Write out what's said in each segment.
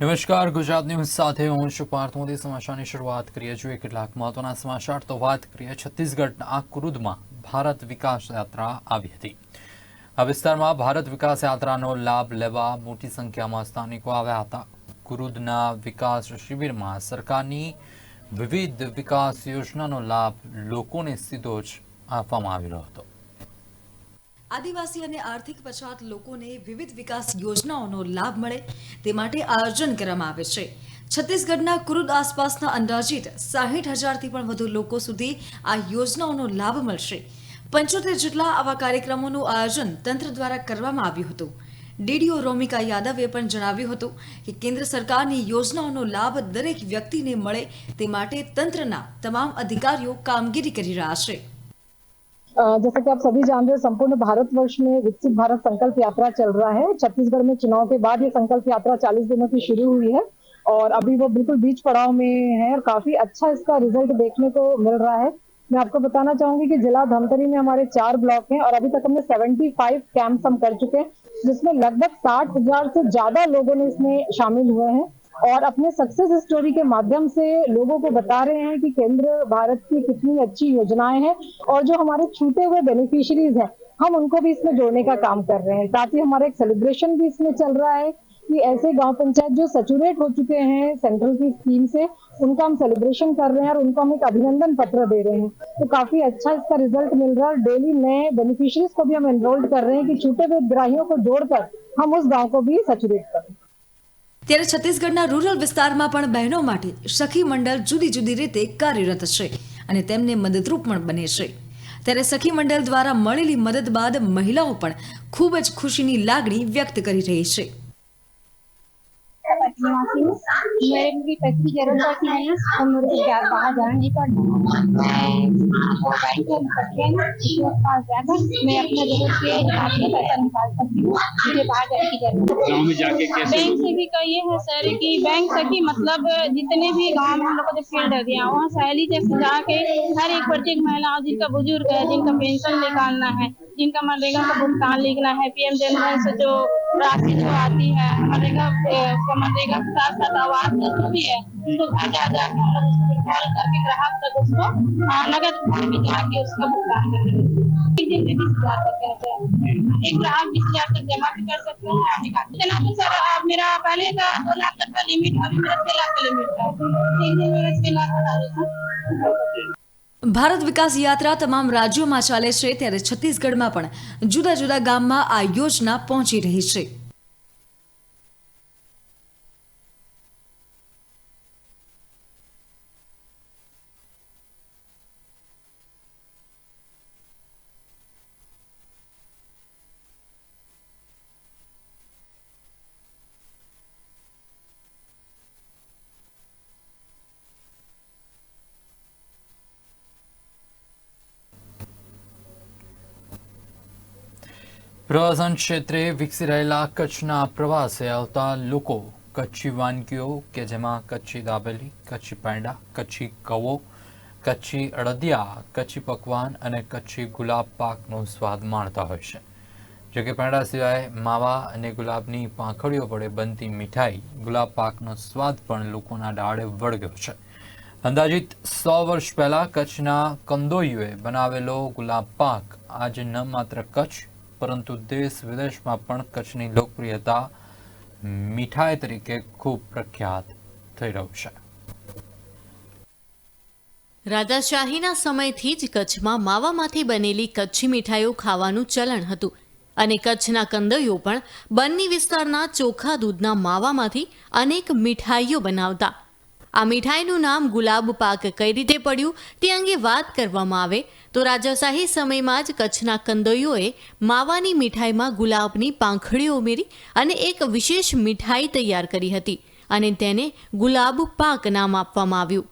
નમસ્કાર, ગુજરાત ન્યૂઝ સાથે હું છું પાર્થ. મોદી સમાચારની શરૂઆત કરીએ જોઈએ કેટલાક મહત્વના સમાચાર તો વાત કરીએ. છત્તીસગઢના કુરુદમાં ભારત વિકાસ યાત્રા આવી હતી. આ વિસ્તારમાં ભારત વિકાસ યાત્રાનો લાભ લેવા મોટી સંખ્યામાં સ્થાનિકો આવ્યા હતા. કુરુદના વિકાસ શિબિરમાં સરકારની વિવિધ વિકાસ યોજનાનો લાભ લોકોને સીધો જ આપવામાં આવી રહ્યો હતો. આદિવાસી અને આર્થિક પછાત લોકોને વિવિધ વિકાસ યોજનાઓનો લાભ મળે તે માટે આયોજન કરવામાં આવે છે. છત્તીસગઢના કુરુદ આસપાસના અંદાજિત સાહીઠ હજારથી પણ વધુ લોકો સુધી આ યોજનાઓનો લાભ મળશે. પંચોતેર જેટલા આવા કાર્યક્રમોનું આયોજન તંત્ર દ્વારા કરવામાં આવ્યું હતું. ડીડીઓ રોમિકા યાદવે પણ જણાવ્યું હતું કે કેન્દ્ર સરકારની યોજનાઓનો લાભ દરેક વ્યક્તિને મળે તે માટે તંત્રના તમામ અધિકારીઓ કામગીરી કરી રહ્યા છે. जैसा कि आप सभी जान रहे हैं, संपूर्ण भारतवर्ष में विकसित भारत संकल्प यात्रा चल रहा है। छत्तीसगढ़ में चुनाव के बाद ये संकल्प यात्रा 40 दिनों की शुरू हुई है और अभी वो बिल्कुल बीच पड़ाव में है और काफ़ी अच्छा इसका रिज़ल्ट देखने को मिल रहा है। मैं आपको बताना चाहूँगी कि जिला धमतरी में हमारे चार ब्लॉक हैं और अभी तक हमने 75 कैंप्स हम कर चुके हैं, जिसमें लगभग साठ हज़ार से ज़्यादा लोगों ने इसमें शामिल हुए हैं। और अपने सक्सेस स्टोरी के माध्यम से लोगों को बता रहे हैं कि केंद्र भारत की कितनी अच्छी योजनाएँ हैं और जो हमारे छूटे हुए बेनिफिशियरीज हैं, हम उनको भी इसमें जोड़ने का काम कर रहे हैं। साथ ही हमारा एक सेलिब्रेशन भी इसमें चल रहा है कि ऐसे गाँव पंचायत जो सेचुरेट हो चुके हैं सेंट्रल की स्कीम से, उनका हम सेलिब्रेशन कर रहे हैं और उनको हम एक अभिनंदन पत्र दे रहे हैं। तो काफ़ी अच्छा इसका रिज़ल्ट मिल रहा है डेली नए बेनिफिशरीज को भी हम एनरोल्ड कर रहे हैं कि छूटे हुए ग्राहियों को जोड़कर हम उस गाँव को भी सेचुरेट करें। ત્યારે છત્તીસગઢના રૂરલ વિસ્તારમાં પણ બહેનો માટે સખી મંડળ જુદી જુદી રીતે કાર્યરત છે અને તેમને મદદરૂપ પણ બને છે. ત્યારે સખી મંડળ દ્વારા મળેલી મદદ બાદ મહિલાઓ પણ ખૂબ જ ખુશીની લાગણી વ્યક્ત કરી રહી છે. निवासी मेरे को भी पैसे की ज़रूरत है को जा- बाहर जाना नहीं पड़ता मैं बैंक में करके है ना उसके पास जाकर मैं अपना ज़रूरत के हिसाब से पैसा निकाल सकती हूँ मुझे बाहर जाने की ज़रूरत नहीं गाँव में जाके कैसे बैंक से भी का ये है सर कि बैंक से कि मतलब जितने भी गाँव में हम लोग को जो फ़ील्ड दिया वहाँ सहेली से जाके हर एक प्रत्येक महिला जिनका बुज़ुर्ग है जिनका पेंशन निकालना है जिनका मनरेगा का भुगतान लिखना है पीएम जनधन से जो राशि जो आती है मनरेगा मनरेगा के साथ साथ आवास जो भी है उसको घर जा जाके हम लोग उसको कॉल करके ग्राहक तक उसको नगद में जाके उसका भुगतान करेंगे एक ग्राहक बीस हज़ार तक जमा भी कर सकते हैं। तो सर मेरा पहले का दो लाख तक का लिमिट अभी मेरा छह लाख का लिमिट है। दिन में छह लाख हूँ। ભારત વિકાસ યાત્રા તમામ રાજ્યોમાં ચાલે છે, ત્યારે છત્તીસગઢમાં પણ જુદા જુદા ગામમાં આ યોજના પહોંચી રહી છે. પ્રવાસન ક્ષેત્રે વિકસી રહેલા કચ્છના પ્રવાસે આવતા લોકો, કચ્છી વાનગીઓ કે જેમાં કચ્છી દાબેલી, કચ્છી પેંડા, કચ્છી કવો, કચ્છી અડદિયા, કચ્છી પકવાન અને કચ્છી ગુલાબ પાકનો સ્વાદ માણતા હોય છે. જો કે પેંડા સિવાય માવા અને ગુલાબની પાંખડીઓ વડે બનતી મીઠાઈ, ગુલાબ પાકનો સ્વાદ પણ લોકોના ડાળે વળગ્યો છે. અંદાજિત સો વર્ષ પહેલા કચ્છના કંદોઈઓએ બનાવેલો ગુલાબ પાક આજે ન માત્ર કચ્છ પરંતુ દેશ વિદેશમાં પણ કચ્છની લોકપ્રિયતા મીઠાઈ તરીકે ખૂબ પ્રખ્યાત થઈ રહ્યું છે. રાજાશાહીના સમયથી જ કચ્છમાં માવામાંથી બનેલી કચ્છી મીઠાઈઓ ખાવાનું ચલણ હતું અને કચ્છના કંદઈઓ પણ બન્ની વિસ્તારના ચોખા દૂધના માવામાંથી અનેક મીઠાઈઓ બનાવતા આ મીઠાઈનું નામ ગુલાબ પાક કઈ રીતે પડ્યું તે અંગે વાત કરવામાં આવે તો રાજાશાહી સમયમાં જ કચ્છના કંદોઈઓએ માવાની મીઠાઈમાં ગુલાબની પાંખડીઓ ઉમેરી અને એક વિશેષ મીઠાઈ તૈયાર કરી હતી અને તેને ગુલાબ પાક નામ આપવામાં આવ્યું.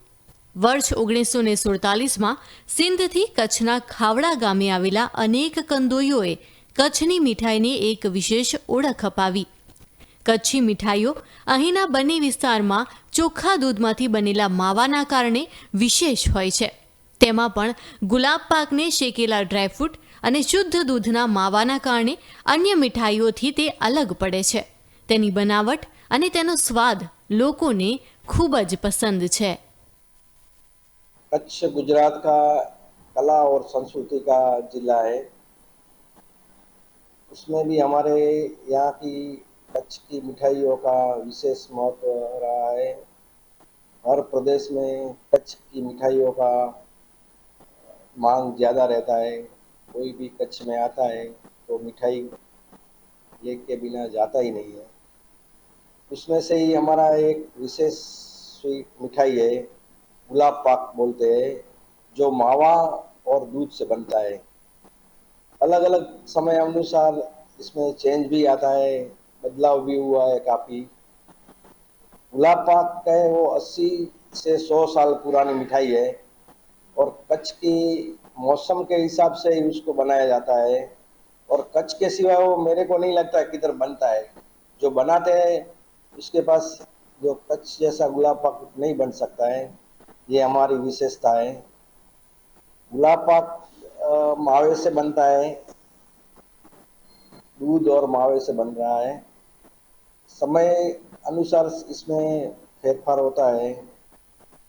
વર્ષ ઓગણીસો ને સુડતાલીસમાં સિંધથી કચ્છના ખાવડા ગામે આવેલા અનેક કંદોઈઓએ કચ્છની મીઠાઈને એક વિશેષ ઓળખ અપાવી. કચ્છી મીઠાઈઓ અહીંના બંને વિસ્તારમાં ચોખ્ખા દૂધમાંથી બનેલા માવાના કારણે વિશેષ હોય છે તેમાં પણ ગુલાબ પાકને શેકેલા ડ્રાયફ્રૂટ અને શુદ્ધ દૂધના માવાના કારણે અન્ય મીઠાઈઓથી તે અલગ પડે છે તેની બનાવટ અને તેનો સ્વાદ લોકોને ખૂબ જ પસંદ છે कच्छ गुजरात का कला और संस्कृति का जिला है उसमें भी हमारे यहाँ की कच्छ की मिठाइयों का विशेष महत्व रहा है। हर प्रदेश में कच्छ की मिठाइयों का मांग ज़्यादा रहता है। कोई भी कच्छ में आता है तो मिठाई लेके बिना जाता ही नहीं है। उसमें से ही हमारा एक विशेष स्वीट मिठाई है, गुलाब पाक बोलते हैं, जो मावा और दूध से बनता है। अलग अलग समय अनुसार इसमें चेंज भी आता है। बदलाव भी हुआ है काफ़ी। गुलाब पाक का है वो 80 से 100 साल पुरानी मिठाई है और कच्छ की मौसम के हिसाब से ही उसको बनाया जाता है और कच्छ के सिवा वो मेरे को नहीं लगता किधर बनता है। जो बनाते हैं, उसके पास जो कच्छ जैसा गुलाब पाक नहीं बन सकता है, ये हमारी विशेषता है। गुलाब पाक मावे से बनता है, दूध और मावे से बन रहा है। समय अनुसार इसमें फेरफार होता है।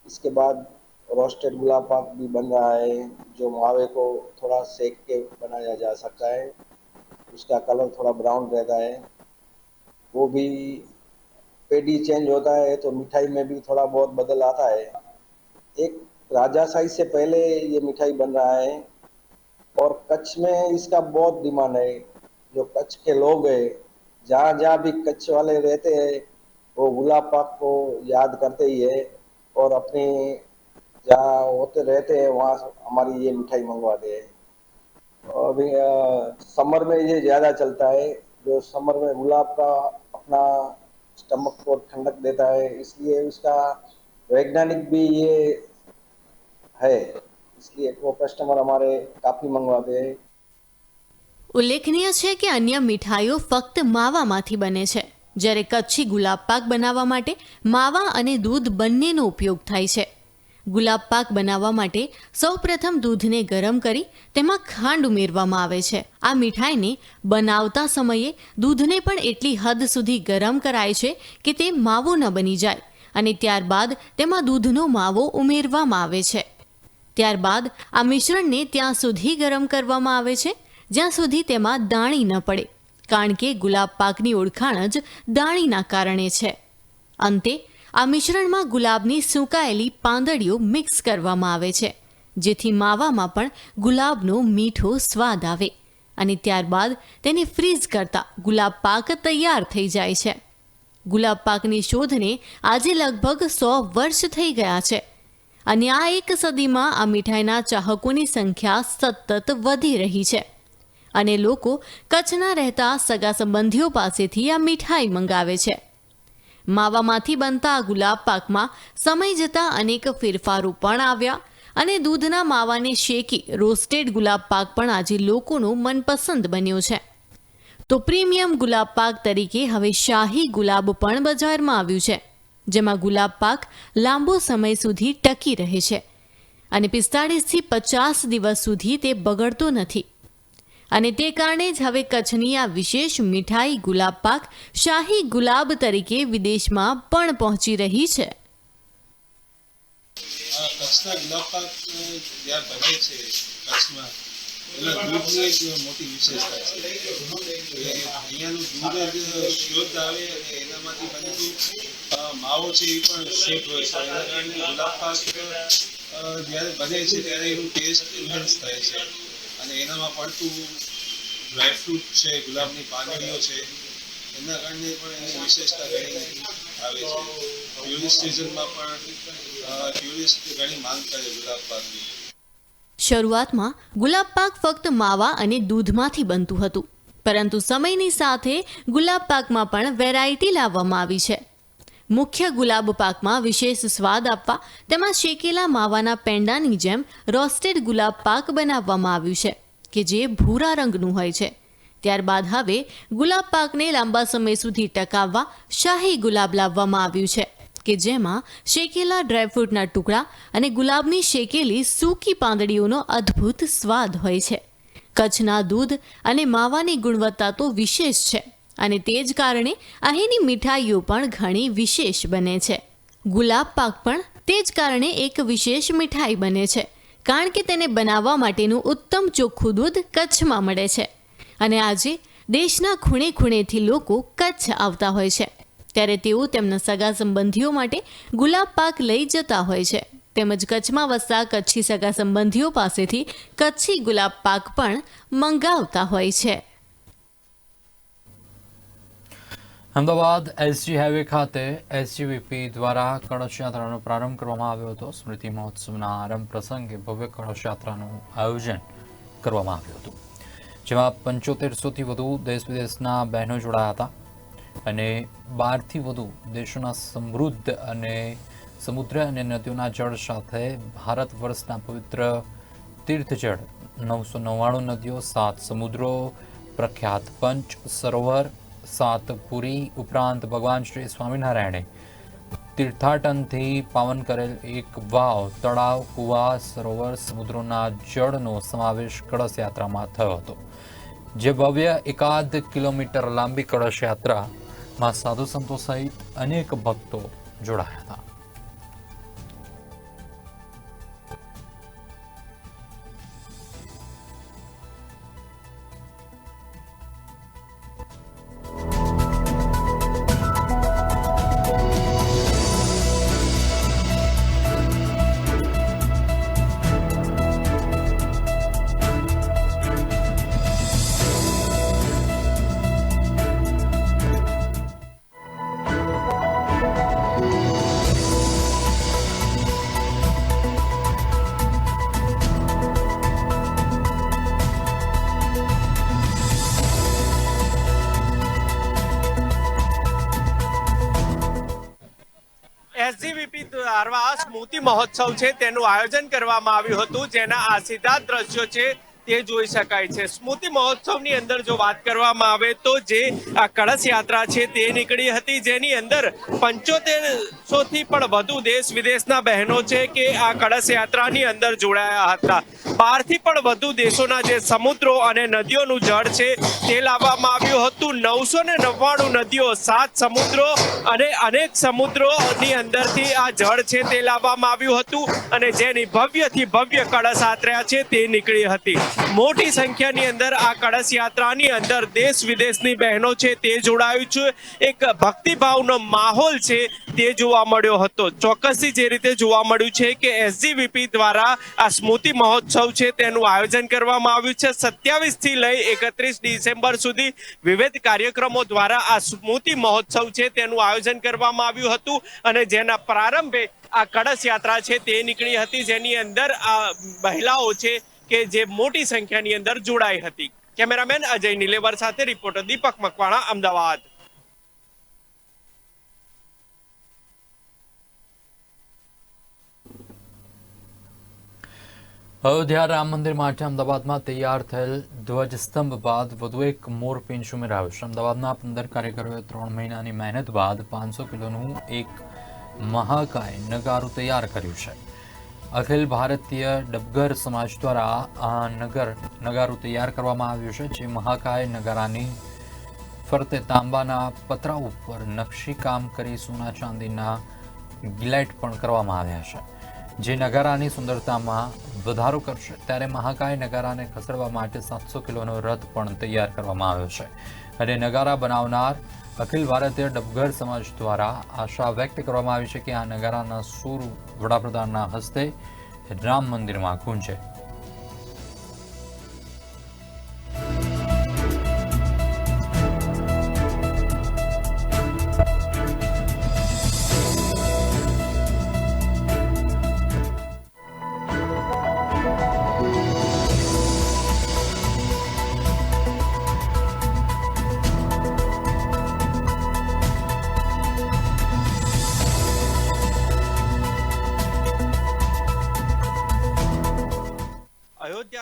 इसके बाद रोस्टेड गुलाब पाक भी बन रहा है, जो मावे को थोड़ा सेक के बनाया जा सकता है। उसका कलर थोड़ा ब्राउन रहता है। वो भी पेडी चेंज होता है तो मिठाई में भी थोड़ा बहुत बदल आता है। एक राजाशाही से पहले ये मिठाई बन रहा है, और कच्छ में इसका बहुत डिमांड है। जो कच्छ के लोग हैं जहाँ जहाँ भी कच्छ वाले रहते हैं, वो गुलाब पाक को याद करते ही है और अपने जहाँ होते रहते हैं, वहाँ हमारी ये मिठाई मंगवाते हैं। और अभी समर में ये ज़्यादा चलता है, जो समर में गुलाब का अपना स्टमक को ठंडक देता है, इसलिए उसका वैज्ञानिक भी ये है, इसलिए वो कस्टमर हमारे काफ़ी मंगवाते हैं। ઉલ્લેખનીય છે કે અન્ય મીઠાઈઓ ફક્ત માવામાંથી બને છે, જ્યારે કચ્છી ગુલાબ પાક બનાવવા માટે માવા અને દૂધ બંનેનો ઉપયોગ થાય છે. ગુલાબ પાક બનાવવા માટે સૌપ્રથમ દૂધને ગરમ કરી તેમાં ખાંડ ઉમેરવામાં આવે છે. આ મીઠાઈને બનાવતા સમયે દૂધને પણ એટલી હદ સુધી ગરમ કરાય છે કે તે માવો ન બની જાય અને ત્યારબાદ તેમાં દૂધનો માવો ઉમેરવામાં આવે છે. ત્યારબાદ આ મિશ્રણને ત્યાં સુધી ગરમ કરવામાં આવે છે જ્યાં સુધી તેમાં દાણી ન પડે, કારણ કે ગુલાબ પાકની ઓળખાણ જ દાણીના કારણે છે. અંતે, આ મિશ્રણમાં ગુલાબની સૂકાયેલી પાંદડીઓ મિક્સ કરવામાં આવે છે, જેથી માવામાં પણ ગુલાબનો મીઠો સ્વાદ આવે અને ત્યારબાદ તેને ફ્રીઝ કરતા ગુલાબ પાક તૈયાર થઈ જાય છે. ગુલાબ પાકની શોધને આજે લગભગ સો વર્ષ થઈ ગયા છે અને આ એક સદીમાં આ મીઠાઈના ચાહકોની સંખ્યા સતત વધી રહી છે. અને લોકો કચ્છના રહેતા સગા સંબંધીઓ પાસેથી આ મીઠાઈ મંગાવે છે. માવામાંથી બનતા આ ગુલાબ પાકમાં સમય જતાં અનેક ફેરફારો પણ આવ્યા અને દૂધના માવાને શેકી રોસ્ટેડ ગુલાબ પાક પણ આજે લોકોનો મનપસંદ બન્યો છે. તો પ્રીમિયમ ગુલાબ પાક તરીકે હવે શાહી ગુલાબ પણ બજારમાં આવ્યું છે, જેમાં ગુલાબ પાક લાંબો સમય સુધી ટકી રહે છે અને પિસ્તાળીસથી પચાસ દિવસ સુધી તે બગડતો નથી. અને તે કારણે જ હવે કચ્છની આ વિશેષ મીઠાઈ ગુલાબ પાક શાહી ગુલાબ તરીકે વિદેશમાં પણ પહોંચી રહી છે. જ્યારે બને છે ત્યારે એનું ટેસ્ટ ઇન્હેન્સ થાય છે. અને એનામાં પડતું ડ્રાયફ્રૂટ છે, ગુલાબની પાંદડીઓ છે, એના કારણે પણ એની વિશેષતા ઘણી આવે છે. ટ્યુરિસ્ટ સિઝનમાં પણ ટ્યુરિસ્ટ ઘણી માંગ કરે ગુલાબ પાકની શરૂઆતમાં ગુલાબ પાક ફક્ત માવા અને દૂધમાંથી બનતું હતું, પરંતુ સમયની સાથે ગુલાબ પાકમાં પણ વેરાયટી લાવવામાં આવી છે. મુખ્ય ગુલાબ પાકમાં વિશેષ સ્વાદ આપવા તેમાં શેકેલા માવાના પેંડાની જેમ રોસ્ટેડ ગુલાબ પાક બનાવવામાં આવ્યું છે, કે જે ભૂરા રંગનું હોય છે. ત્યારબાદ હવે ગુલાબ પાકને લાંબા સમય સુધી ટકાવવા શાહી ગુલાબ લાવવામાં આવ્યું છે, કે જેમાં શેકેલા ડ્રાયફ્રૂટના ટુકડા અને ગુલાબની શેકેલી સૂકી પાંદડીઓનો અદ્ભુત સ્વાદ હોય છે. કચ્છના દૂધ અને માવાની ગુણવત્તા તો વિશેષ છે. અને તે જ કારણે અહીંની મીઠાઈઓ પણ ઘણી વિશેષ બને છે. ગુલાબ પાક પણ તે જ કારણે એક વિશેષ મીઠાઈ બને છે, કારણ કે તેને બનાવવા માટેનું ઉત્તમ ચોખ્ખું દૂધ કચ્છમાં મળે છે. અને આજે દેશના ખૂણે ખૂણેથી લોકો કચ્છ આવતા હોય છે, ત્યારે તેઓ તેમના સગા સંબંધીઓ માટે ગુલાબ પાક લઈ જતા હોય છે. તેમજ કચ્છમાં વસતા કચ્છી સગા સંબંધીઓ પાસેથી કચ્છી ગુલાબ પાક પણ મંગાવતા હોય છે. અમદાવાદ એસજી હાઈવે ખાતે એસજીવીપી દ્વારા કળશ યાત્રાનો પ્રારંભ કરવામાં આવ્યો હતો. સ્મૃતિ મહોત્સવના આરંભ પ્રસંગે ભવ્ય કળશ યાત્રાનું આયોજન કરવામાં આવ્યું હતું. જેમાં પંચોતેરસોથી વધુ દેશ વિદેશના બહેનો જોડાયા હતા અને બારથી વધુ દેશોના સમૃદ્ધ અને સમુદ્ર અને નદીઓના જળ સાથે ભારત વર્ષના પવિત્ર તીર્થજળ નવસો નવ્વાણું નદીઓ, સાત સમુદ્રો, પ્રખ્યાત પંચ સરોવર સાત પુરી ઉપરાંત ભગવાન શ્રી સ્વામિનારાયણે તીર્થાટનથી પાવન કરેલ એક વાવ, તળાવ કુવા સરોવર, સમુદ્રોના જળનો સમાવેશ કળશ યાત્રામાં થયો હતો. જે ભવ્ય એકાદ કિલોમીટર લાંબી કળશ યાત્રામાં સાધુ સંતો સહિત અનેક ભક્તો જોડાયા હતા. મહોત્સવ છે તેનું આયોજન કરવામાં આવ્યું હતું જેના આ સીધા દ્રશ્યો છે તે જોઈ શકાય છે. સ્મૃતિ મહોત્સવની અંદર જો વાત કરવામાં આવે તો જે આ કળશ યાત્રા છે તે નીકળી હતી. જેની અંદર પંચોતેરસો થી પણ વધુ દેશ વિદેશના બહેનો છે કે આ કળશ યાત્રાની અંદર જોડાયા હતા. બહારથી પણ વધુ દેશોના જે સમુદ્રો અને નદીઓનું જળ છે તે લાવવામાં આવ્યું હતું. નવસો ને નવ્વાણું નદીઓ, સાત સમુદ્રો અને અનેક સમુદ્રોની અંદરથી આ જળ છે તે લાવવામાં આવ્યું હતું અને જેની ભવ્યથી ભવ્ય કળશ યાત્રા છે તે નીકળી હતી. મોટી સંખ્યાની અંદર આ કળશ યાત્રાની અંદર દેશ વિદેશની બહેનો છે તે જોડાયું છે. એક ભક્તિભાવનો માહોલ છે તે જોવા મળ્યો હતો. ચોક્કસથી જે રીતે જોવા મળ્યું છે કે એસજીવીપી દ્વારા આ સ્મૃતિ મહોત્સવ છે તેનું આયોજન કરવામાં આવ્યું છે. સત્યાવીસથી લઈ એકત્રીસ ડિસેમ્બર સુધી વિવિધ કાર્યક્રમો દ્વારા આ સ્મૃતિ મહોત્સવ છે તેનું આયોજન કરવામાં આવ્યું હતું અને જેના પ્રારંભે આ કળશ યાત્રા છે તે નીકળી હતી. જેની અંદર આ મહિલાઓ છે કે જે મોટી સંખ્યાની અંદર જોડાઈ હતી. કેમેરામેન અજય નિલેવર સાથે રિપોર્ટર દીપક મકવાણા, અમદાવાદ. અયોધ્યા રામ મંદિર માટે અમદાવાદમાં તૈયાર થયેલ ધ્વજસ્તંભ બાદ વધુ એક મોરપિંચ ઉમેરાયો છે. અમદાવાદના પંદર કાર્યકરોએ ત્રણ મહિનાની મહેનત બાદ પાંચસો કિલોનું એક મહાકાય નગારું તૈયાર કર્યું છે. અખિલ ભારતીય ડબગર સમાજ દ્વારા આ નગર નગારું તૈયાર કરવામાં આવ્યું છે, જે મહાકાય નગારાની ફરતે તાંબાના પતરા ઉપર નકશીકામ કરી સોના ચાંદીના ગિલાઇટ પણ કરવામાં આવ્યા છે. જે નગારાની સુંદરતામાં વધારો કરશે, ત્યારે મહાકાય નગારાને ખસેડવા માટે સાતસો કિલોનો રથ પણ તૈયાર કરવામાં આવ્યો છે. અને નગારા બનાવનાર અખિલ ભારતીય ડબગર સમાજ દ્વારા આશા વ્યક્ત કરવામાં આવી છે કે આ નગારાના સૂર વડાપ્રધાનના હસ્તે રામ મંદિરમાં ગુંજે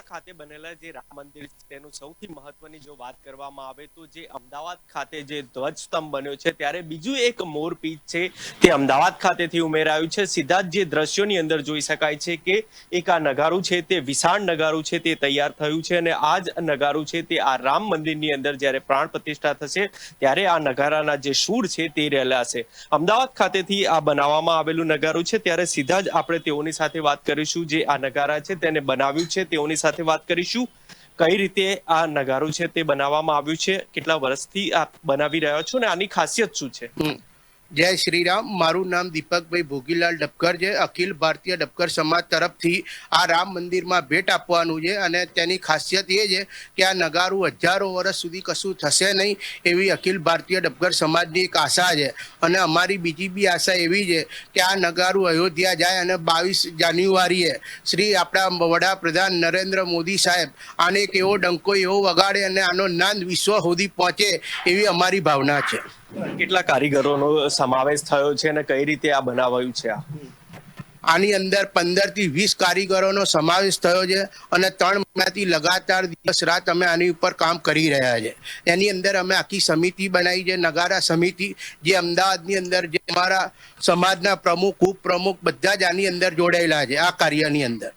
ખાતે બનેલા જે રામ મંદિર તેનું સૌથી મહત્વની જો વાત કરવામાં આવે તો જે અમદાવાદ ખાતે જે ધ્વજ સ્તંભ બન્યો છે, ત્યારે બીજું એક મોરપીચ છે, તે અમદાવાદ ખાતેથી ઉમેરાયું છે. સીધા જ જે દ્રશ્યોની અંદર જોઈ શકાય છે કે એક આ નગારું છે, તે વિશાળ નગારું છે, તે તૈયાર થયું છે અને આ જ નગારું છે, તે આ રામ મંદિરની અંદર જ્યારે પ્રાણ પ્રતિષ્ઠા થશે, ત્યારે આ નગારાના જે સૂર છે, તે રહેલા છે અમદાવાદ ખાતેથી આ બનાવવામાં આવેલું નગારું છે, ત્યારે સીધા જ આપણે તેઓની સાથે વાત કરીશું. જે આ નગારા છે, તેને બનાવ્યું છે, તેઓની સાથે વાત કરીશું. કઈ રીતે આ નગારું છે તે બનાવવામાં આવ્યું છે? કેટલા વર્ષથી આ બનાવી રહ્યા છો ને આની ખાસિયત શું છે. જય શ્રી રામ મારું નામ દીપકભાઈ ભોગીલાલ ડબકર છે. અખિલ ભારતીય ડબકર સમાજ તરફથી આ રામ મંદિરમાં ભેટ આપવાનું છે અને તેની ખાસિયત એ છે કે આ નગારું હજારો વર્ષ સુધી કશું થશે નહીં એવી અખિલ ભારતીય ડબકર સમાજની એક આશા છે. અને અમારી બીજી બી આશા એવી છે કે આ નગારું અયોધ્યા જાય અને બાવીસ જાન્યુઆરીએ શ્રી આપણા વડાપ્રધાન નરેન્દ્ર મોદી સાહેબ આને એક એવો ડંકો એવો વગાડે અને આનો નાંદ વિશ્વ સુધી પહોંચે એવી અમારી ભાવના છે. કેટલા કારીગરોનો સમાવેશ થયો છે અને કઈ રીતે આ બનાવાયું છે આ? આની અંદર પંદરથી વીસ કારીગરોનો સમાવેશ થયો છે અને ત્રણ મહિનાથી લગાતાર દિવસ રાત અમે આની ઉપર કામ કરી રહ્યા છે. એની અંદર અમે આખી સમિતિ બનાવી છે નગારા સમિતિ જે અમદાવાદની અંદર જે અમારા સમાજના પ્રમુખ ઉપપ્રમુખ બધા જ આની અંદર જોડાયેલા છે આ કાર્યની અંદર.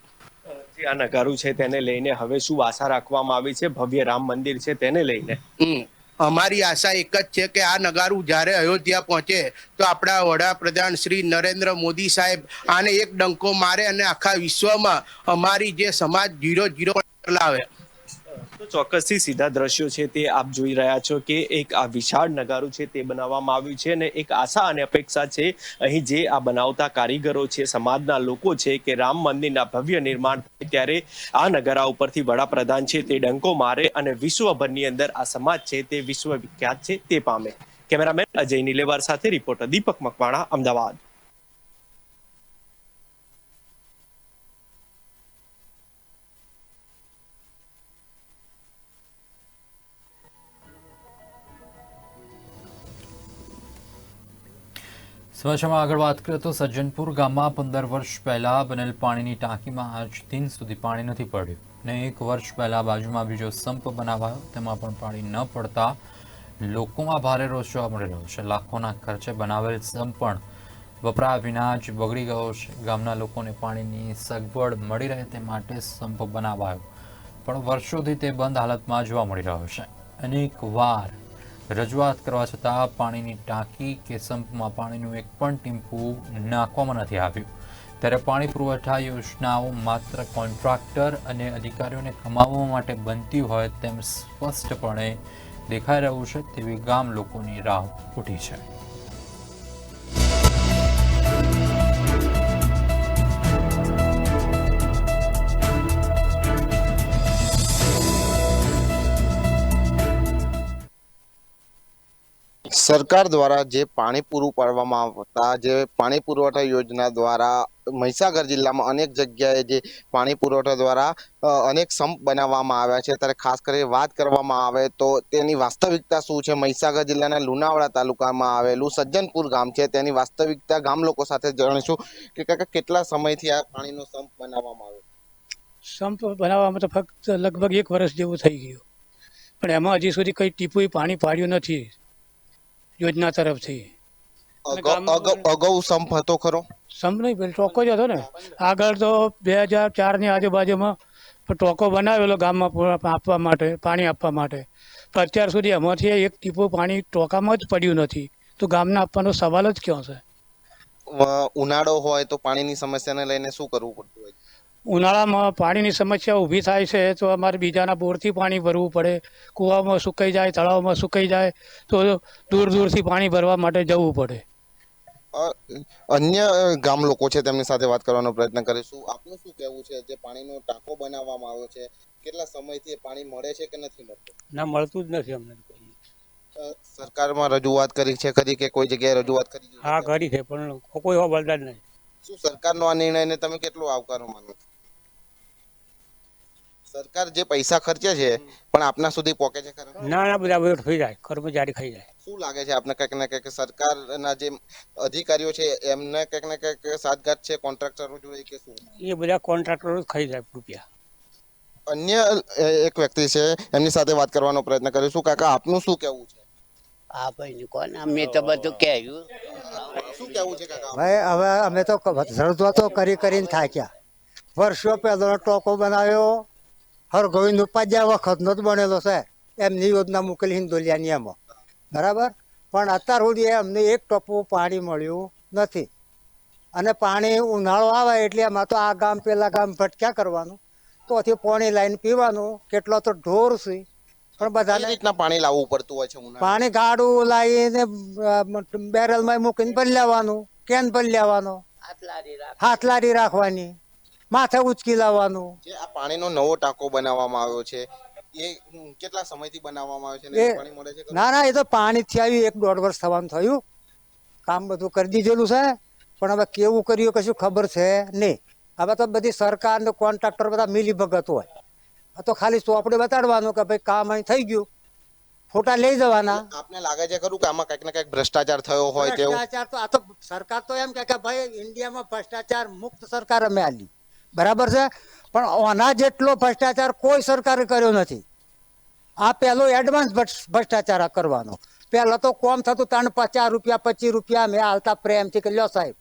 જે આ નગારું છે તેને લઈને હવે શું આશા રાખવામાં આવી છે? ભવ્ય રામ મંદિર છે તેને લઈને? હમ. અમારી આશા એક જ છે કે આ નગારું જ્યારે અયોધ્યા પહોંચે તો આપણા વડાપ્રધાન શ્રી નરેન્દ્ર મોદી સાહેબ આને એક ડંકો મારે અને આખા વિશ્વમાં અમારી જે સમાજ જીરો જીરો લાવે. ચોક્કસથી સીધા દ્રશ્યો છે તે આપ જોઈ રહ્યા છો કે એક આ વિશાળ નગારું છે તે બનાવવામાં આવ્યું છે અને એક આશા અને અપેક્ષા છે અહીં જે આ બનાવતા કારીગરો છે, સમાજના લોકો છે કે રામ મંદિરના ભવ્ય નિર્માણ થાય ત્યારે આ નગારા ઉપરથી વડાપ્રધાન છે તે ડંકો મારે અને વિશ્વભરની અંદર આ સમાજ છે તે વિશ્વ વિખ્યાત છે તે પામે. કેમેરામેન અજય નિલેવાર સાથે રિપોર્ટર દીપક મકવાણા, અમદાવાદ. સમાચારમાં આગળ વાત કરીએ તો સજ્જનપુર ગામમાં પંદર વર્ષ પહેલા બનેલ પાણીની ટાંકીમાં આજ દિન સુધી પાણી નથી પડ્યું. ને એક વર્ષ પહેલા બાજુમાં બીજો સંપ બનાવાયો. તેમાં પણ પાણી ન પડતા લોકોમાં ભારે રોષ જોવા મળી રહ્યો છે. લાખોના ખર્ચે બનાવેલ સંપ પણ વપરા વિના જ બગડી ગયો છે. ગામના લોકોને પાણીની સગવડ મળી રહે તે માટે સંપ બનાવાયો. પણ વર્ષોથી તે બંધ હાલતમાં જોવા મળી રહ્યો છે. અનેક વાર રજૂઆત કરવા છતાં પાણીની ટાંકી કે સંપમાં પાણીનું એક પણ ટીમ્પું નાખવામાં નથી આવ્યું. ત્યારે પાણી પુરવઠા યોજનાઓ માત્ર કોન્ટ્રાક્ટર અને અધિકારીઓને કમાવવા માટે બનતી હોય તેમ સ્પષ્ટપણે દેખાઈ રહ્યું છે તેવી ગામ લોકોની રાહ ઉઠી છે. સરકાર દ્વારા જે પાણી પૂરું પાડવામાં આવતા, જે પાણી પુરવઠા યોજના દ્વારા મહીસાગર જિલ્લામાં અનેક જગ્યાએ જે પાણી પુરવઠા દ્વારા અનેક સંપ બનાવવામાં આવ્યા છે. ત્યારે ખાસ કરી વાત કરવામાં આવે તો તેની વાસ્તવિકતા શું છે? મહીસાગર જિલ્લાના લુણાવાડા તાલુકામાં આવેલું સજ્જનપુર ગામ છે. તેની વાસ્તવિકતા ગામ લોકો સાથે જાણીશું કે કાકા કેટલા સમયથી આ પાણીનો સંપ બનાવવામાં આવ્યો? સંપ બનાવવામાં તો ફક્ત લગભગ એક વર્ષ જેવું થઈ ગયું. પણ એમાં હજી સુધી કંઈ ટીપુય પાણી પાડ્યું નથી. યોજના તરફથી. અગાઉ સંપ હતો ખરો? સંપ નહીં પેલો ટોકો જ હતો ને. આગળ તો બે હજાર ચારની આજુબાજુમાં ટોકો બનાવેલો ગામમાં આપવા માટે પાણી આપવા માટે. પણ અત્યાર સુધી એમાંથી એક ટીપું પાણી ટોકામાં જ પડ્યું નથી. તો ગામને આપવાનો સવાલ જ ક્યાં છે? ઉનાળો હોય તો પાણીની સમસ્યાને લઈને શું કરવું પડતું હોય? ઉનાળામાં પાણીની સમસ્યા ઊભી થાય છે તો અમારે બીજાના બોરથી પાણી ભરવું પડે. કૂવામાં સુકાઈ જાય તળાવમાં સુકાઈ જાય તો દૂર દૂરથી પાણી ભરવા માટે જવું પડે. અ, અન્ય ગામ લોકો છે તેમની સાથે વાત કરવાનો પ્રયત્ન કરીશું. આપનું શું કહેવું છે જે પાણીનો ટાંકો બનાવવામાં આવ્યો છે? કેટલા સમયથી પાણી મળે છે કે નથી મળતું? ના મળતું જ નથી અમને સરકારમાં રજૂઆત કરી છે કરી કે કોઈ જગ્યાએ રજૂઆત કરી છે? હા કરી છે પણ કોઈ એવો બલદાન નહીં. શું સરકારનો આ નિર્ણયને તમે કેટલો આવકારો માનો છો? સરકાર જે પૈસા ખર્ચે છે પણ આપના સુધી પહોંચે છે ખરા? ના ના બધા બધું થઈ જાય કર્મચારી ખાઈ જાય. શું લાગે છે આપને કંઈક ને કંઈક સરકારના જે અધિકારીઓ છે એમને કંઈક ને કંઈક સાતઘાત છે કોન્ટ્રાક્ટરો જોઈએ કે શું? એ બધા કોન્ટ્રાક્ટરો ખાઈ જાય રૂપિયા. અન્ય એક વ્યક્તિ છે એમની સાથે વાત કરવાનો પ્રયત્ન કરીશું કાકા આપનું શું કહેવું છે? હા ભાઈ કોને અમે તો બધું કહ્યું. શું કહેવું છે કાકા? ભાઈ હવે અમે તો કરી કરીને થાક્યા. વર્ષો પહેલો ટોકો બનાવ્યો. હરગોવિંદ ઉપાધ્યાય વખતનો જ બનેલો છે. એમની યોજના મોકલી હિન્દોલિયાની એમાં. બરાબર? પણ અત્યાર સુધી અમને એક ટપું પાણી મળ્યું નથી. અને પાણી ઉનાળો આવે એટલે એમાં તો આ ગામ પેલા ગામ ભટક્યા કરવાનું. તોથી પાણી લાઈન પીવાનું કેટલો તો ઢોર છે. પણ બધાને રીતના પાણી લાવવું પડતું હોય છે પાણી ગાડું લાવીને બેરલમાં મૂકીને ભરી લેવાનું કેન ભરી લેવાનો. હાથ લારી રાખવાની. માથે ઉચકી લાવવાનું. જે આ પાણીનો નવો ટાંકો બનાવવામાં આવ્યો છે એ કેટલા સમયથી બનાવવામાં આવ્યો છે ને એ પાણી મળે છે ના ના એ તો પાણીથી આવ્યું એક દોઢ વર્ષ થવાનું થયું. કામ બધું કરી દીધેલું છે પણ હવે કેવું કર્યું કશું ખબર છે નહીં. હવે તો બધી સરકાર ને કોન્ટ્રાક્ટર બધા મિલી ભગત હોય તો ખાલી ચોપડે બતાડવાનું કે ભાઈ કામ અહીં થઈ ગયું. ફોટા લઈ જવાના. આપને લાગે છે ખરું કે આમાં કંઈક ને કંઈક ભ્રષ્ટાચાર થયો હોય તેવું? ભ્રષ્ટાચાર તો આ તો સરકાર તો એમ કે ભાઈ ઇન્ડિયામાં ભ્રષ્ટાચાર મુક્ત સરકાર અમે આલી. બરાબર છે? પણ આના જેટલો ભ્રષ્ટાચાર કોઈ સરકારે કર્યો નથી. આ પહેલો એડવાન્સ ભ્રષ્ટાચાર આ કરવાનો. પહેલાં તો કોમ થતું ત્રણ પચાસ રૂપિયા પચીસ રૂપિયા મેં હાલતા પ્રેમથી કે લ્યો સાહેબ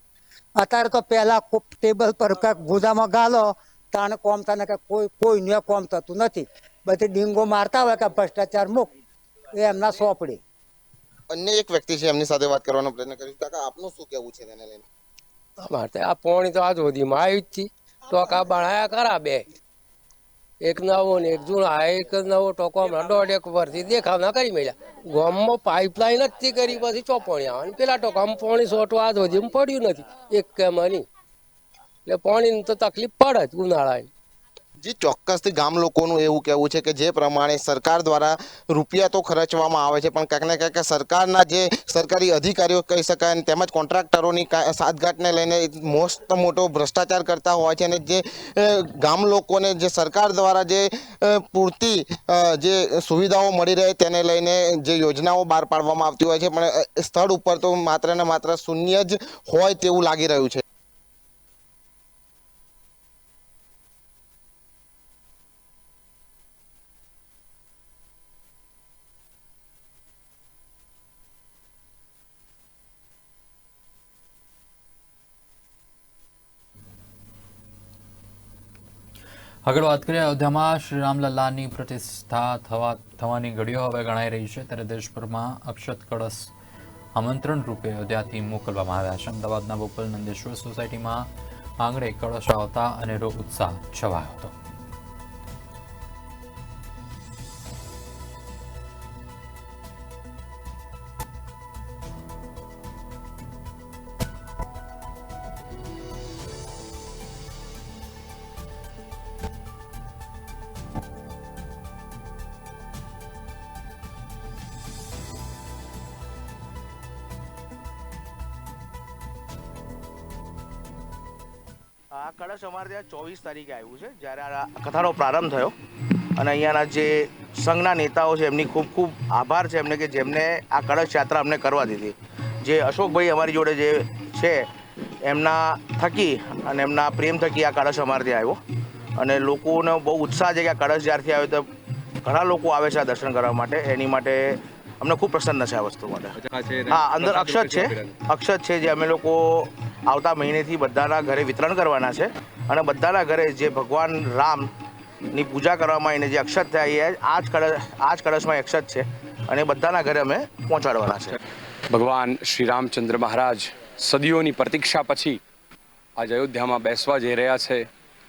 અત્યારે તો પહેલા ટેબલ પર કાંઈક ગુદામાં ગાલો તાણે કોમ થને કે કોઈ કોઈ ને કોમ થતું નથી. બધી ડીંગો મારતા હોય કે ભ્રષ્ટાચાર મુક એ એમના સોંપડી. અન્ય એક વ્યક્તિ છે એમની સાથે વાત કરવાનો પ્રયત્ન કરીશ કાકા આપનું શું કહેવું છે તેને લઈને? અમારે આ પોણી તો આજ સુધીમાં આવી જ હતી. ટોકા બણાયા ખરા બે? એક નવો ને એક જૂનો, આ એક નવો ટોકો હમણાં દોઢ એક વર્ષથી દેખાવના કરી મળ્યા. ગામમાં પાઇપલાઇન જ થી કરી પછી ચોપણી આવે. પેલા ટોકામાં પાણી સોટો આજ હજી પડ્યું નથી. એક કેમ નહીં. એટલે પાણીની તો તકલીફ પડે જ ઉનાળાની. જે ચોક્કસથી ગામ લોકોનું એવું કહેવું છે કે જે પ્રમાણે સરકાર દ્વારા રૂપિયા તો ખર્ચવામાં આવે છે, પણ ક્યાંક ને ક્યાંક સરકારના જે સરકારી અધિકારીઓ કહી શકાય તેમજ કોન્ટ્રાક્ટરોની સાઠગાંઠને લઈને મોસ્ટ મોટો ભ્રષ્ટાચાર કરતા હોય છે અને જે ગામ લોકોને જે સરકાર દ્વારા જે પૂરતી જે સુવિધાઓ મળી રહે તેને લઈને જે યોજનાઓ બહાર પાડવામાં આવતી હોય છે, પણ સ્થળ ઉપર તો માત્ર ને માત્ર શૂન્ય જ હોય તેવું લાગી રહ્યું છે. આગળ વાત કરીએ, અયોધ્યામાં શ્રી રામલલ્લાની પ્રતિષ્ઠા થવા થવાની ઘડીઓ હવે ગણાઈ રહી છે. ત્યારે દેશભરમાં અક્ષત કળશ આમંત્રણ રૂપે અયોધ્યાથી મોકલવામાં આવ્યા છે. અમદાવાદના બોપલ નંદેશ્વર સોસાયટીમાં આંગણે કળશ આવતા અનેરો ઉત્સાહ છવાયો હતો. ચોવીસ તારીખે આવ્યું છે જ્યારે આ કથાનો પ્રારંભ થયો. અને અહીંયાના જે સંઘના નેતાઓ છે એમની ખૂબ ખૂબ આભાર છે એમને કે જેમને આ કળશ યાત્રા અમને કરવા દીધી. જે અશોકભાઈ અમારી જોડે જે છે એમના થકી અને એમના પ્રેમ થકી આ કળશ અમારે ત્યાં આવ્યો. અને લોકોનો બહુ ઉત્સાહ છે કે આ કળશ જ્યારથી આવ્યો તો ઘણા લોકો આવે છે આ દર્શન કરવા માટે. એની માટે અમને ખૂબ પ્રસન્ન છે આ વસ્તુ માટે. હા અંદર અક્ષત છે. અક્ષત છે જે અમે લોકો આવતા મહિનેથી બધાના ઘરે વિતરણ કરવાના છે અને બધાના ઘરે જે ભગવાન રામની પૂજા કરવામાં એને જે અક્ષત થયા એ આ જ કળશ આ કળશમાં અક્ષત છે અને બધાના ઘરે અમે પહોંચાડવાના છે. ભગવાન શ્રી રામચંદ્ર મહારાજ સદીઓની પ્રતીક્ષા પછી આજ અયોધ્યામાં બેસવા જઈ રહ્યા છે.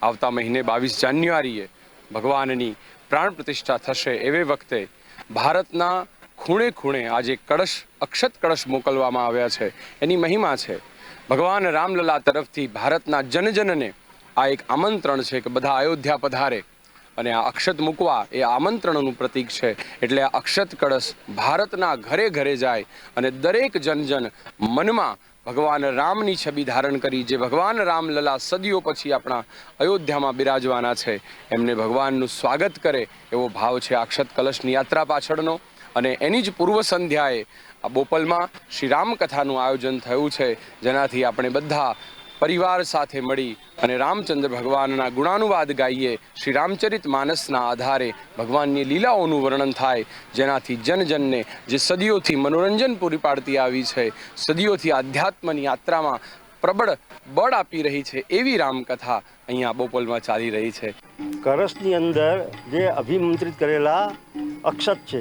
આવતા મહિને બાવીસ જાન્યુઆરીએ ભગવાનની પ્રાણ પ્રતિષ્ઠા થશે એવે વખતે ભારતના ખૂણે ખૂણે આજે કળશ, અક્ષત કળશ મોકલવામાં આવ્યા છે. એની મહિમા છે ભગવાન રામલલા તરફથી ભારતના જનજનને આ એક આમંત્રણ છે કે બધા અયોધ્યા પધારે. અને આ અક્ષત મૂકવા એ આમંત્રણનું પ્રતીક છે. એટલે આ અક્ષત કળશ ભારતના ઘરે ઘરે જાય અને દરેક જનજન મનમાં ભગવાન રામની છબી ધારણ કરી, જે ભગવાન રામલલા સદીઓ પછી આપણા અયોધ્યામાં બિરાજવાના છે. એમને ભગવાનનું સ્વાગત કરે એવો ભાવ છે અક્ષત કલશની યાત્રા પાછળનો. અને એની જ પૂર્વ સંધ્યાએ આ બોપલમાં શ્રી રામકથાનું આયોજન થયું છે, જેનાથી આપણે બધા પરિવાર સાથે મળી અને રામચંદ્ર ભગવાનના ગુણાનુવાદ ગાઈએ શ્રી રામચરિત માનસના આધારે ભગવાનની લીલાઓનું વર્ણન થાય, જેનાથી જનજનને જે સદીઓથી મનોરંજન પૂરી પાડતી આવી છે, સદીઓથી આધ્યાત્મની યાત્રામાં પ્રબળ બળ આપી રહી છે, એવી રામકથા અહીંયા બોપલમાં ચાલી રહી છે. કળશની અંદર જે અભિમંત્રિત કરેલા અક્ષત છે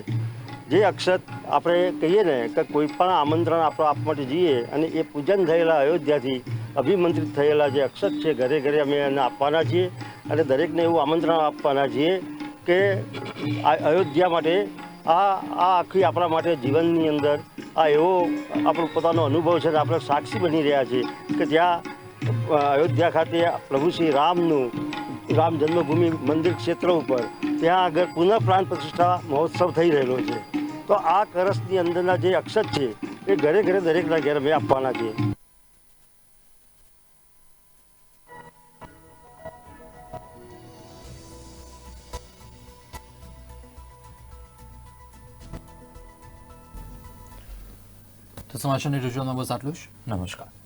જે અક્ષત આપણે કહીએ ને કે કોઈ પણ આમંત્રણ આપણે આપવા માટે જઈએ અને એ પૂજન થયેલા અયોધ્યાથી અભિમંત્રિત થયેલા જે અક્ષત છે, ઘરે ઘરે અમે એને આપવાના છીએ અને દરેકને એવું આમંત્રણ આપવાના છીએ કે અયોધ્યા માટે, આ આ આખી આપણા માટે જીવનની અંદર આ એવો આપણો પોતાનો અનુભવ છે અને આપણે સાક્ષી બની રહ્યા છીએ કે ત્યાં, અયોધ્યા ખાતે પ્રભુ શ્રી રામનું રામ જન્મભૂમિ મંદિર ક્ષેત્ર ઉપર ત્યાં આગળ પુનઃ પ્રાણ પ્રતિષ્ઠા મહોત્સવ થઈ રહેલો છે. તો આ કરસની અંદરના જે અક્ષત છે, એ ઘરે ઘરે દરેકના ઘેર અમે આપવાના છે સમાચારની રજૂઆતમાં બસ આટલું જ. નમસ્કાર.